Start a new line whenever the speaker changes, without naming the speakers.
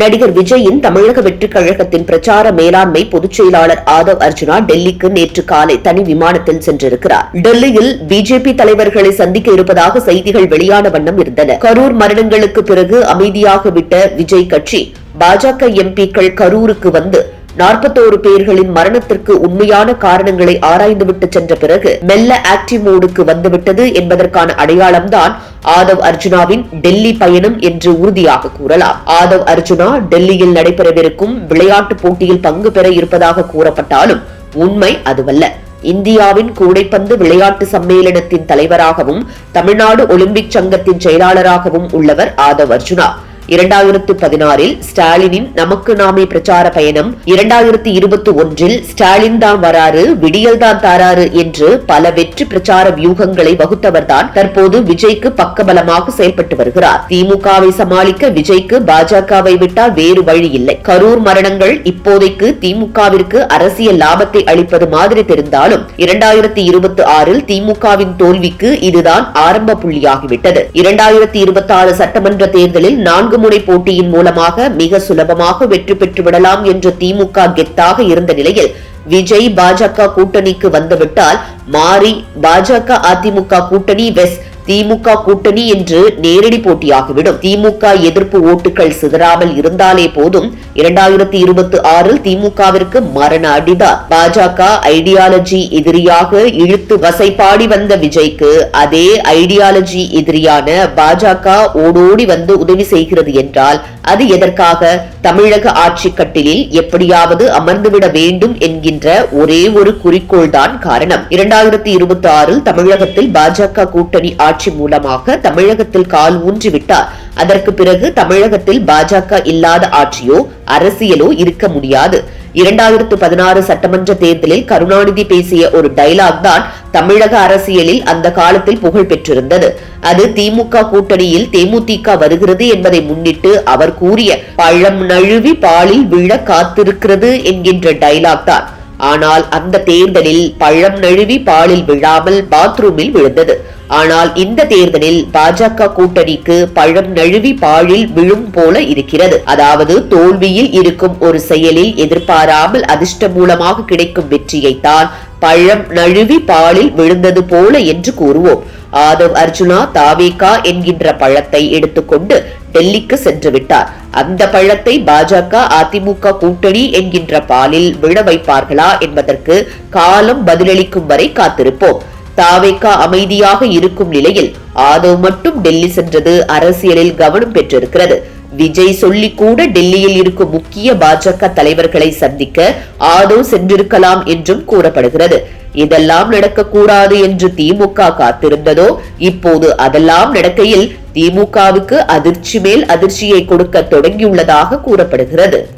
நடிகர் விஜயின் தமிழக வெற்றிக் கழகத்தின் பிரச்சார மேலாண்மை பொதுச் செயலாளர் ஆதவ் அர்ஜுனா டெல்லிக்கு நேற்று காலை தனி விமானத்தில் சென்றிருக்கிறார். டெல்லியில் பிஜேபி தலைவர்களை சந்திக்க இருப்பதாக செய்திகள் வெளியான வண்ணம் இருந்தன. கரூர் மரணங்களுக்கு பிறகு அமைதியாக விட்ட விஜய் கட்சி பாஜக எம்பிக்கள் கரூருக்கு வந்து நாற்பத்தோரு பேர்களின் மரணத்திற்கு உண்மையான காரணங்களை ஆராய்ந்துவிட்டு சென்ற பிறகு மெல்ல ஆக்டிவ் மோடுக்கு வந்துவிட்டது என்பதற்கான அடையாளம்தான் ஆதவ் அர்ஜுனாவின் டெல்லி பயணம் என்று உறுதியாக கூறலாம். ஆதவ் அர்ஜுனா டெல்லியில் நடைபெறவிருக்கும் விளையாட்டுப் போட்டியில் பங்கு பெற இருப்பதாக கூறப்பட்டாலும் உண்மை அதுவல்ல. இந்தியாவின் கூடைப்பந்து விளையாட்டு சம்மேளனத்தின் தலைவராகவும் தமிழ்நாடு ஒலிம்பிக் சங்கத்தின் செயலாளராகவும் உள்ளவர் ஆதவ் அர்ஜுனா. இரண்டாயிரத்து பதினாறில் ஸ்டாலினின் நமக்கு நாமே பிரச்சார பயணம் இரண்டாயிரத்தி இருபத்தி ஒன்றில் ஸ்டாலின் தான் வராரு விடியல் தான் தாராரு என்று பல வெற்றி பிரச்சார வியூகங்களை வகுத்தவர்தான் தற்போது விஜய்க்கு பக்கபலமாக செயல்பட்டு வருகிறார். திமுகவை சமாளிக்க விஜய்க்கு பாஜகவை விட்டால் வேறு வழி இல்லை. கரூர் மரணங்கள் இப்போதைக்கு திமுகவிற்கு அரசியல் லாபத்தை அளிப்பது மாதிரி தெரிந்தாலும் இரண்டாயிரத்தி இருபத்தி ஆறில் திமுகவின் தோல்விக்கு இதுதான் ஆரம்ப புள்ளியாகிவிட்டது. இரண்டாயிரத்தி இருபத்தி ஆறு சட்டமன்ற தேர்தலில் நான்கு முனை போட்டியின் மூலமாக மிக சுலபமாக வெற்றி பெற்று விடலாம் என்று திமுக கெத்தாக இருந்த நிலையில் விஜய் பாஜக கூட்டணிக்கு வந்துவிட்டால் மாறி பாஜக அதிமுக கூட்டணி வெஸ் திமுக கூட்டணி என்று நேரடி போட்டியாகிவிடும். திமுக எதிர்ப்பு ஓட்டுகள் சிதறாமல் இருந்தாலே போதும். இரண்டாயிரத்தி இருபத்தி ஆறில் திமுகவிற்கு மரண அடிதான் பாஜக ஐடியாலஜி எதிரியாக இழுத்து வசைப்பாடி வந்த விஜய்க்கு அதே ஐடியாலஜி எதிரியான பாஜக ஓடோடி வந்து உதவி செய்கிறது என்றால் அது எதற்காக? தமிழக ஆட்சி கட்டிலில் எப்படியாவது அமர்ந்துவிட வேண்டும் என்கின்ற ஒரே ஒரு குறிக்கோள் தான் காரணம். இரண்டாயிரத்தி இருபத்தி ஆறில் தமிழகத்தில் பாஜக கூட்டணி ஆட்சி மூலமாக தமிழகத்தில் கால் ஊன்றிவிட்டார். அதற்கு பிறகு தமிழகத்தில் பாஜக இல்லாத ஆட்சியோ அரசியலோ இருக்க முடியாது. இரண்டாயிரத்து பதினாறு சட்டமன்ற தேர்தலில் கருணாநிதி பேசிய ஒரு டைலாக் தான் தமிழக அரசியலில் அந்த காலத்தில் புகழ் பெற்றிருந்தது. அது திமுக கூட்டணியில் தேமுதிக வருகிறது என்பதை முன்னிட்டு அவர் கூறிய பழம் நழுவி பாலில் விழ காத்திருக்கிறது என்கின்ற டைலாக் தான். ஆனால் அந்த தேர்தலில் பழம் நழுவி பாலில் விழாமல் பாத்ரூமில் விழுந்தது. ஆனால் இந்த தேர்தலில் பாஜக கூட்டணிக்கு பழம் நழுவி பாழில் விழும் போல இருக்கிறது. அதாவது தோல்வியில் இருக்கும் ஒரு செயலில் எதிர்பாராமல் அதிர்ஷ்ட மூலமாக கிடைக்கும் வெற்றியைத்தான் பழம் நழுவி பாலில் விழுந்தது போல என்று கூறுவோம். ஆதவ் அர்ஜுனா தாவேகா என்கின்ற பழத்தை எடுத்துக்கொண்டு டெல்லிக்கு சென்று விட்டார். அந்த பழத்தை பாஜக அதிமுக கூட்டணி என்கின்ற பாலில் விழ வைப்பார்களா என்பதற்கு காலம் பதிலளிக்கும் வரை காத்திருப்போம். தாவேக்கா அமைதியாக இருக்கும் நிலையில் ஆதவ் மட்டும் டெல்லி சென்றது அரசியலில் கவனம் பெற்றிருக்கிறது. விஜய் சொல்லி கூட டெல்லியில் இருக்கும் முக்கிய பாஜக தலைவர்களை சந்திக்க ஆதவ் சென்றிருக்கலாம் என்றும் கூறப்படுகிறது. இதெல்லாம் நடக்கக்கூடாது என்று திமுக காத்திருந்ததோ இப்போது அதெல்லாம் நடக்கையில் திமுகவுக்கு அதிர்ச்சி மேல் அதிர்ச்சியை கொடுக்க தொடங்கியுள்ளதாக கூறப்படுகிறது.